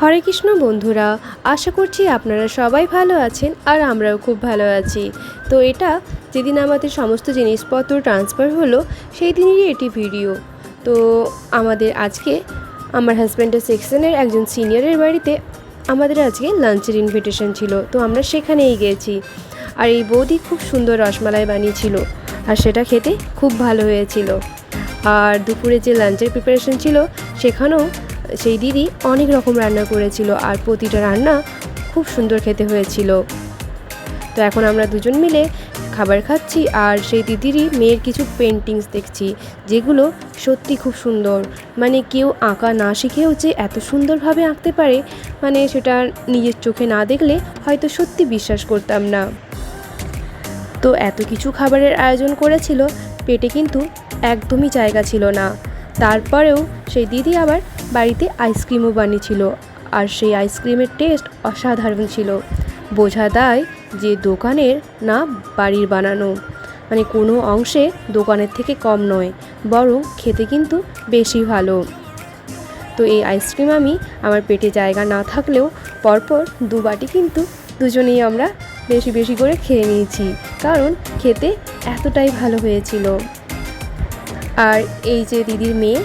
হরে কৃষ্ণ বন্ধুরা, আশা করছি আপনারা সবাই ভালো আছেন আর আমরাও খুব ভালো আছি। তো এটা যেদিন আমাদের সমস্ত জিনিসপত্র ট্রান্সফার হলো, সেই দিনেরই এটি ভিডিও তো আমাদের আজকে আমার হাজব্যান্ডের সেকশনের একজন সিনিয়রের বাড়িতে আমাদের আজকে লাঞ্চের ইনভিটেশন ছিল। তো আমরা সেখানেই গিয়েছি আর এই বৌদি খুব সুন্দর রসমালাই বানিয়েছিল আর সেটা খেতে খুব ভালো হয়েছিল। আর দুপুরে যে লাঞ্চের প্রিপারেশন ছিল, সেখানেও সেই দিদি অনেক রকম রান্না করেছিল আর প্রতিটা রান্না খুব সুন্দর খেতে হয়েছিল। তো এখন আমরা দুজন মিলে খাবার খাচ্ছি আর সেই দিদিরই মেয়ের কিছু পেন্টিংস দেখছি, যেগুলো সত্যি খুব সুন্দর। মানে কেউ আঁকা না শিখেও যে এত সুন্দরভাবে আঁকতে পারে মানে সেটা নিজের চোখে না দেখলে হয়তো সত্যি বিশ্বাস করতাম না। তো এত কিছু খাবারের আয়োজন করেছিল, পেটে কিন্তু একদমই জায়গা ছিল না। তারপরেও সেই দিদি আবার বাড়িতে আইসক্রিমও বানিয়েছিল আর সেই আইসক্রিমের টেস্ট অসাধারণ ছিল। বোঝা দেয় যে দোকানের না বাড়ির বানানো। মানে কোনো অংশে দোকানের থেকে কম নয়, বরং খেতে কিন্তু বেশি ভালো। তো এই আইসক্রিম আমি আমার পেটে জায়গা না থাকলেও পরপর দু বাটি কিন্তু দুজনেই আমরা বেশি বেশি করে খেয়ে নিয়েছি, কারণ খেতে এতটাই ভালো হয়েছিল। আর এই যে দিদির মেয়ে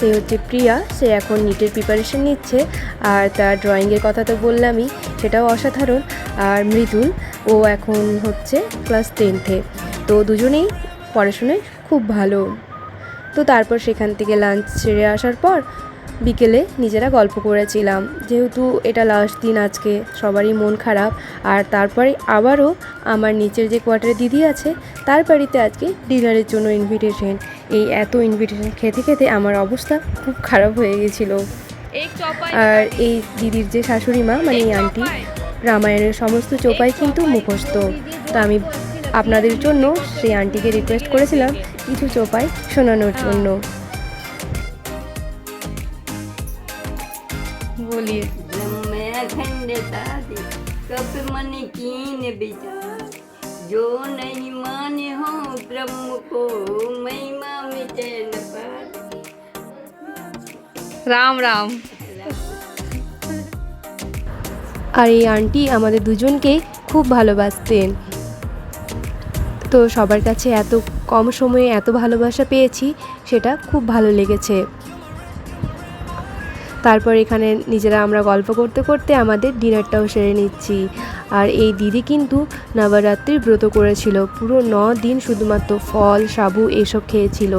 সে হচ্ছে প্রিয়া, সে এখন নিটের প্রিপারেশন নিচ্ছে। আর তার ড্রয়িংয়ের কথা তো বললামই, সেটাও অসাধারণ। আর মৃদুল, ও এখন হচ্ছে ক্লাস টেনথে তো দুজনেই পড়াশোনায় খুব ভালো। তো তারপর সেখান থেকে লাঞ্চ সেরে আসার পর বিকেলে নিজেরা গল্প করেছিলাম। যেহেতু এটা লাস্ট দিন আজকে, সবারই মন খারাপ। আর তারপরে আবারও আমার নিচের যে কোয়ার্টারে দিদি আছে, তার বাড়িতে আজকে ডিনারের জন্য ইনভিটেশন এই এত ইনভিটেশন খেতে খেতে আমার অবস্থা খুব খারাপ হয়ে গেছিল। আর এই দিদির যে শাশুড়ি মা মানে এই আন্টি রামায়ণের সমস্ত চোপাই কিন্তু মুখস্থ। তো আমি আপনাদের জন্য সেই আন্টিকে রিকোয়েস্ট করেছিলাম কিছু চোপাই শোনানোর জন্য। রাম রাম। আর এই আন্টি আমাদের দুজনকেই খুব ভালোবাসতেন। তো সবার কাছে এত কম সময়ে এত ভালোবাসা পেয়েছি, সেটা খুব ভালো লেগেছে। তারপর এখানে নিজেরা আমরা গল্প করতে করতে আমাদের ডিনারটাও সেরে নিচ্ছি। আর এই দিদি কিন্তু নবরাত্রির ব্রত করেছিল। পুরো ন দিন শুধুমাত্র ফল, সাবু এসব খেয়েছিল।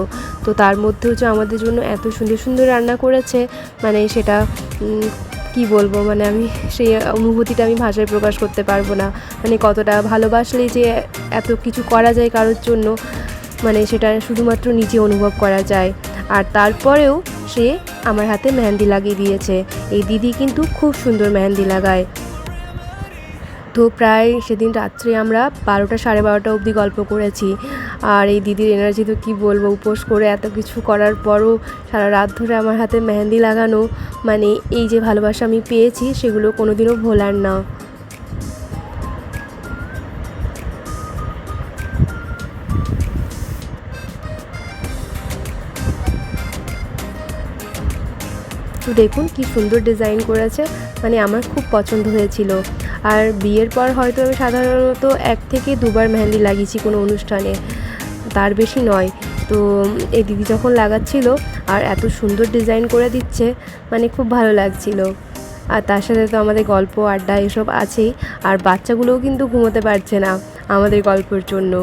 তো তার মধ্যেও যে আমাদের জন্য এত সুন্দর সুন্দর রান্না করেছে মানে সেটা কি বলব মানে আমি সেই অনুভূতিটা আমি ভাষায় প্রকাশ করতে পারব না। মানে কতটা ভালোবাসলে যে এত কিছু করা যায় কারোর জন্য মানে সেটা শুধুমাত্র নিজে অনুভব করা যায়। আর তারপরেও সে আমার হাতে মেহেন্দি লাগিয়ে দিয়েছে। এই দিদি কিন্তু খুব সুন্দর মেহেন্দি লাগায়। তো প্রায় সেদিন রাত্রে আমরা বারোটা সাড়ে বারোটা অবধি গল্প করেছি। আর এই দিদির এনার্জি তো কী বলব, উপোস করে এত কিছু করার পরও সারা রাত ধরে আমার হাতে মেহেন্দি লাগানো মানে এই যে ভালোবাসা আমি পেয়েছি, সেগুলো কোনোদিনও ভোলার না। দেখুন কি সুন্দর ডিজাইন করেছে। মানে আমার খুব পছন্দ হয়েছিল। আর বিয়ের পর হয়তো আমি সাধারণত এক থেকে দুবার মেহেন্দি লাগিয়েছি কোনো অনুষ্ঠানে। তার বেশি নয়। তো এই দিদি যখন লাগাচ্ছিল আর এত সুন্দর ডিজাইন করে দিচ্ছে মানে খুব ভালো লাগছিল। আর তার সাথে তো আমাদের গল্প, আড্ডা এসব আছেই। আর বাচ্চাগুলোও কিন্তু ঘুমোতে পারছে না আমাদের গল্পের জন্য।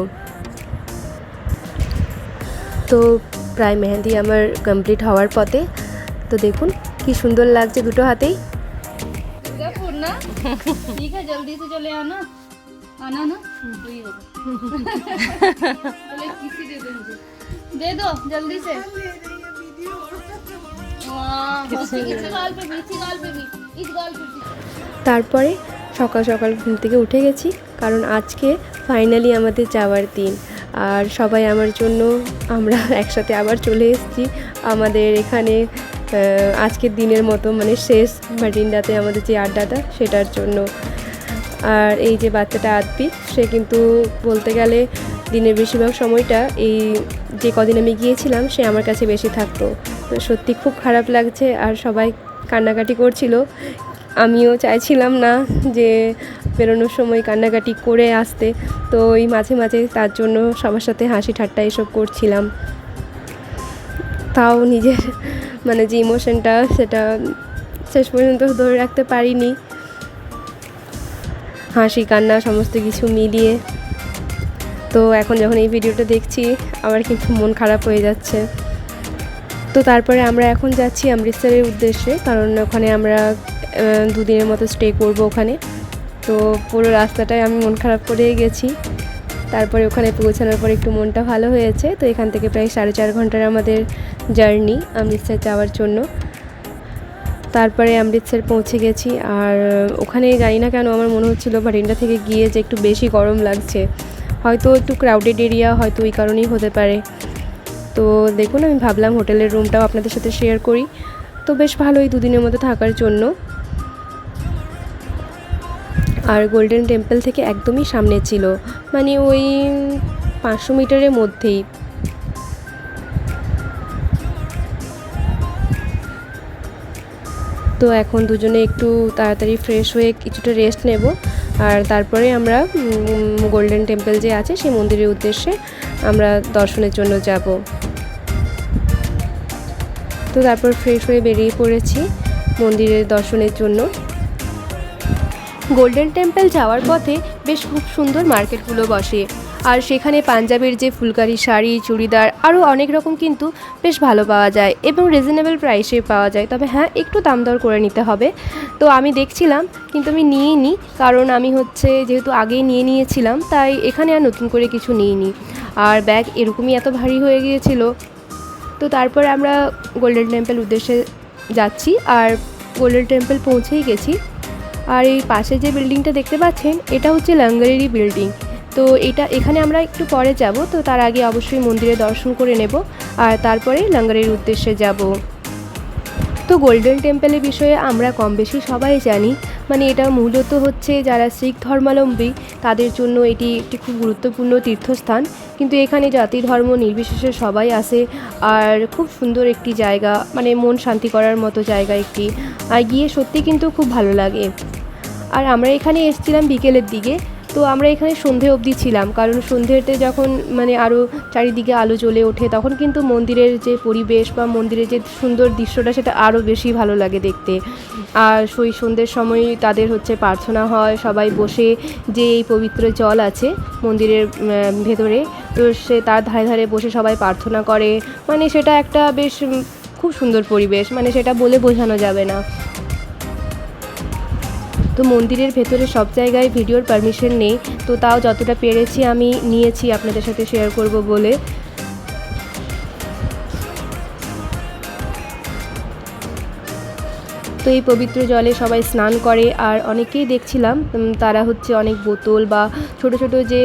তো প্রায় মেহেন্দি আমার কমপ্লিট হওয়ার পথে। তো দেখুন কি সুন্দর লাগছে দুটো হাতেই दुर्गापुर ना ठीक है जल्दी से चले आना आना ना वही होगा चलो एक किसी दे दो मुझे दे दो जल्दी से हाँ, इसी गाल पे भी इसी गाल पे भी इस गाल पे भी তারপরে সকাল সকাল ঘুম থেকে উঠে গেছি কারণ আজকে ফাইনালি আমাদের যাওয়ার দিন আর সবাই আমার জন্য আমরা একসাথে আবার চলে এসেছি আমাদের এখানে আহ, আজকের দিনের মতো মানে শেষ মাটিন্ডাতে, আমাদের যে আড্ডাটা, সেটার জন্য। আর এই যে বাচ্চাটা আদপি, সে কিন্তু বলতে গেলে দিনের বেশিরভাগ সময়টা এই যে কদিন আমি গিয়েছিলাম, সে আমার কাছে বেশি থাকতো। তো সত্যি খুব খারাপ লাগছে, আর সবাই কান্নাকাটি করছিল। আমিও চাইছিলাম না যে বেরোনোর সময় কান্নাকাটি করে আসতে, তো ওই মাঝে মাঝে তার জন্য সবার সাথে হাসি ঠাট্টা এসব করছিলাম। তাও নিজের মানে যে ইমোশনটা সেটা শেষ পর্যন্ত ধরে রাখতে পারিনি। হাসি, কান্না, সমস্ত কিছু মিলিয়ে। তো এখন যখন এই ভিডিওটা দেখছি, আমার কিন্তু মন খারাপ হয়ে যাচ্ছে। তো তারপরে আমরা এখন যাচ্ছি অমৃতসরের উদ্দেশ্যে, কারণ ওখানে আমরা দুদিনের মতো স্টে করব ওখানে। তো পুরো রাস্তাটায় আমি মন খারাপ করে গেছি। তারপরে ওখানে পৌঁছানোর পর একটু মনটা ভালো হয়েছে, তো এখান থেকে প্রায় সাড়ে চার ঘণ্টার আমাদের জার্নি অমৃতসর যাওয়ার জন্য। তারপরে অমৃতসর পৌঁছে গেছি, আর ওখানে জানি না কেন আমার মনে হচ্ছিল বারিন্ডা থেকে গিয়ে যে একটু বেশি গরম লাগছে। হয়তো একটু ক্রাউডেড এরিয়া হয়তো ওই কারণেই হতে পারে। তো দেখুন, আমি ভাবলাম হোটেলের রুমটাও আপনাদের সাথে শেয়ার করি। তো বেশ ভালোই দুদিনের মতো থাকার জন্য। আর গোল্ডেন টেম্পল থেকে একদমই সামনে ছিল মানে ওই পাঁচশো মিটারের মধ্যেই। তো এখন দুজনে একটু তাড়াতাড়ি ফ্রেশ হয়ে কিছুটা রেস্ট নেব, আর তারপরে আমরা গোল্ডেন টেম্পল যে আছে সেই মন্দিরের উদ্দেশ্যে আমরা দর্শনের জন্য যাব। তো তারপর ফ্রেশ হয়ে বেরিয়ে পড়েছি মন্দিরের দর্শনের জন্য। গোল্ডেন টেম্পল যাওয়ার পথে বেশ খুব সুন্দর মার্কেটগুলো বসে। আর সেখানে পাঞ্জাবের যে ফুলকারি শাড়ি, চুড়িদার আরও অনেক রকম কিন্তু বেশ ভালো পাওয়া যায় এবং রিজনেবল প্রাইসে পাওয়া যায়। তবে হ্যাঁ একটু দাম দর করে নিতে হবে। তো আমি দেখছিলাম, কিন্তু আমি নিয়ে নিই কারণ আমি হচ্ছে যেহেতু আগেই নিয়ে নিয়েছিলাম, তাই এখানে আর নতুন করে কিছু নিইনি। আর ব্যাগ এরকমই এত ভারী হয়ে গিয়েছিল। তো তারপর আমরা গোল্ডেন টেম্পল উদ্দেশ্যে যাচ্ছি। আর গোল্ডেন টেম্পল পৌঁছেই গেছি। আর এই পাশে যে বিল্ডিংটা দেখতে পাচ্ছেন, এটা হচ্ছে লাঙ্গারেরই বিল্ডিং। তো এটা এখানে আমরা একটু পরে যাব, তো তার আগে অবশ্যই মন্দিরে দর্শন করে নেব, আর তারপরে লাঙ্গারের উদ্দেশ্যে যাব। তো গোল্ডেন টেম্পলের বিষয়ে আমরা কম বেশি সবাই জানি মানে এটা মূলত হচ্ছে যারা শিখ ধর্মাবলম্বী তাদের জন্য এটি একটি খুব গুরুত্বপূর্ণ তীর্থস্থান। কিন্তু এখানে জাতি ধর্ম নির্বিশেষে সবাই আসে, আর খুব সুন্দর একটি জায়গা মানে মন শান্তি করার মতো জায়গা একটি। আর গিয়ে সত্যি কিন্তু খুব ভালো লাগে। আর আমরা এখানে এসেছিলাম বিকেলের দিকে, তো আমরা এখানে সন্ধে অবধি ছিলাম। কারণ সন্ধেতে যখন মানে আরও চারিদিকে আলো জ্বলে ওঠে, তখন কিন্তু মন্দিরের যে পরিবেশ বা মন্দিরের যে সুন্দর দৃশ্যটা, সেটা আরও বেশি ভালো লাগে দেখতে। আর সেই সন্ধ্যের সময় তাদের হচ্ছে প্রার্থনা হয়, সবাই বসে যে এই পবিত্র জল আছে মন্দিরের ভেতরে, তো সে তার ধারে ধারে বসে সবাই প্রার্থনা করে। মানে সেটা একটা বেশ খুব সুন্দর পরিবেশ। মানে সেটা বলে বোঝানো যাবে না। তো মন্দিরের ভেতরে সব জায়গায় ভিডিওর পারমিশন নেই, তো তাও যতটা পেরেছি আমি নিয়েছি আপনাদের সাথে শেয়ার করব বলে। তো এই পবিত্র জলে সবাই স্নান করে, আর অনেকেই দেখছিলাম তারা হচ্ছে অনেক বোতল বা ছোট ছোট যে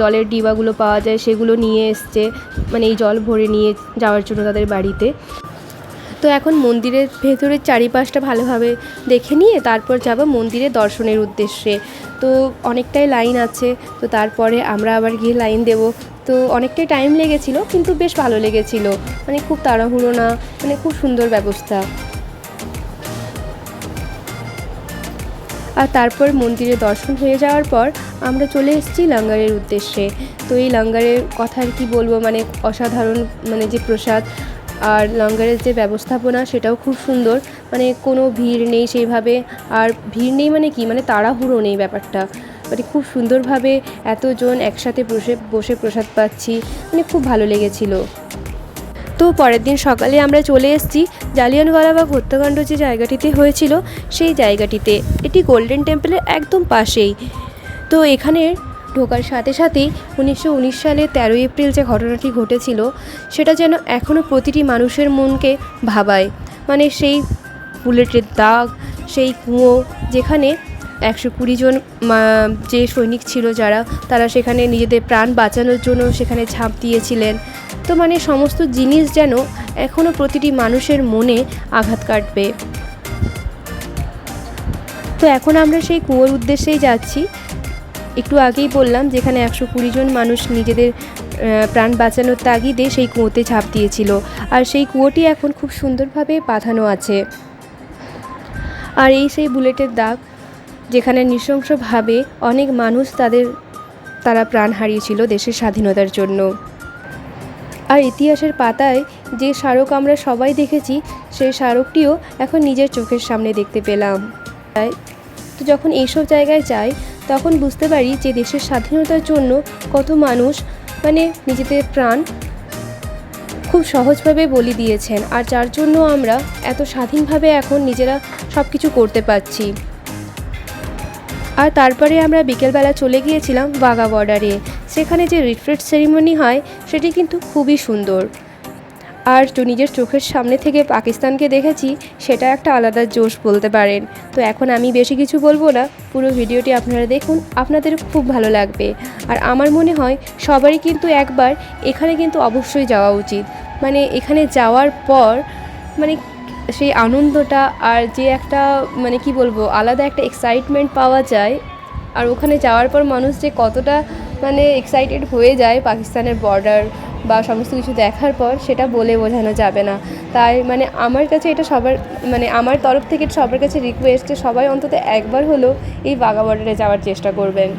জলের ডিবাগুলো পাওয়া যায় সেগুলো নিয়ে এসছে মানে এই জল ভরে নিয়ে যাওয়ার জন্য তাদের বাড়িতে। তো এখন মন্দিরের ভেতরের চারিপাশটা ভালোভাবে দেখে নিয়ে তারপর যাব মন্দিরে দর্শনের উদ্দেশ্যে। তো অনেকটাই লাইন আছে, তো তারপরে আমরা আবার গিয়ে লাইন দেব। তো অনেকটাই টাইম লেগেছিল, কিন্তু বেশ ভালো লেগেছিল। মানে খুব তাড়াহুড়ো না মানে খুব সুন্দর ব্যবস্থা। আর তারপর মন্দিরে দর্শন হয়ে যাওয়ার পর আমরা চলে এসেছি লাঙ্গারের উদ্দেশ্যে। তো এই লাঙ্গারের কথা আর কি বলব মানে অসাধারণ মানে যে প্রসাদ আর লঙ্গারের যে ব্যবস্থাপনা সেটাও খুব সুন্দর। মানে কোনো ভিড় নেই সেইভাবে। আর ভিড় নেই মানে কি? মানে তাড়াহুড়ো নেই ব্যাপারটা। মানে খুব সুন্দরভাবে এতজন একসাথে বসে বসে প্রসাদ পাচ্ছি। মানে খুব ভালো লেগেছিলো। তো পরের দিন সকালে আমরা চলে এসেছি জালিয়ানওয়ালাবাগ হত্যাকাণ্ড যে জায়গাটিতে হয়েছিল, সেই জায়গাটিতে। এটি গোল্ডেন টেম্পলের একদম পাশেই। তো এখানে ঢোকার সাথে সাথেই উনিশশো উনিশ সালে তেরোই এপ্রিল যে ঘটনাটি ঘটেছিল, সেটা যেন এখনও প্রতিটি মানুষের মনকে ভাবায়। মানে সেই বুলেটের দাগ, সেই কুঁয়ো যেখানে একশো কুড়ি জন যে সৈনিক ছিল যারা, তারা সেখানে নিজেদের প্রাণ বাঁচানোর জন্য সেখানে ঝাঁপ দিয়েছিলেন। তো মানে সমস্ত জিনিস যেন এখনও প্রতিটি মানুষের মনে আঘাত কাটবে। তো এখন আমরা সেই কুয়োর উদ্দেশ্যেই যাচ্ছি। একটু আগেই বললাম, যেখানে একশো কুড়ি জন মানুষ নিজেদের প্রাণ বাঁচানোর তাগিদে সেই কুয়োতে ঝাঁপ দিয়েছিল। আর সেই কুয়োটি এখন খুব সুন্দরভাবে বাঁধানো আছে। আর এই সেই বুলেটের দাগ, যেখানে নৃশংসভাবে অনেক মানুষ তাদের, তারা প্রাণ হারিয়েছিল দেশের স্বাধীনতার জন্য। আর ইতিহাসের পাতায় যে স্মারক আমরা সবাই দেখেছি, সেই স্মারকটিও এখন নিজের চোখের সামনে দেখতে পেলাম। তো যখন এইসব জায়গায় যাই, তখন বুঝতে পারি যে দেশের স্বাধীনতার জন্য কত মানুষ মানে নিজেদের প্রাণ খুব সহজভাবে বলি দিয়েছেন। আর যার জন্য আমরা এত স্বাধীনভাবে এখন নিজেরা সব কিছু করতে পারছি। আর তারপরে আমরা বিকেলবেলা চলে গিয়েছিলাম বাঘা বর্ডারে সেখানে যে রিট্রিট সেরিমনি হয়, সেটি কিন্তু খুবই সুন্দর। আর নিজের চোখের সামনে থেকে পাকিস্তানকে দেখেছি, সেটা একটা আলাদা জোশ বলতে পারেন। তো এখন আমি বেশি কিছু বলব না, পুরো ভিডিওটি আপনারা দেখুন, আপনাদের খুব ভালো লাগবে। আর আমার মনে হয় সবারই কিন্তু একবার এখানে কিন্তু অবশ্যই যাওয়া উচিত। মানে এখানে যাওয়ার পর মানে সেই আনন্দটা আর যে একটা মানে কি বলব, আলাদা একটা এক্সাইটমেন্ট পাওয়া যায়। আর ওখানে যাওয়ার পর মানুষ যে কতটা মানে এক্সাইটেড হয়ে যায় পাকিস্তানের বর্ডার বা সমস্ত কিছু দেখার পর, সেটা বলে বোঝানো যাবে না। তাই মানে আমার কাছে এটা সবার মানে আমার তরফ থেকে সবার কাছে রিকোয়েস্ট যে সবাই অন্তত একবার হলেও এই বাঘা বর্ডারে যাওয়ার চেষ্টা করবেন।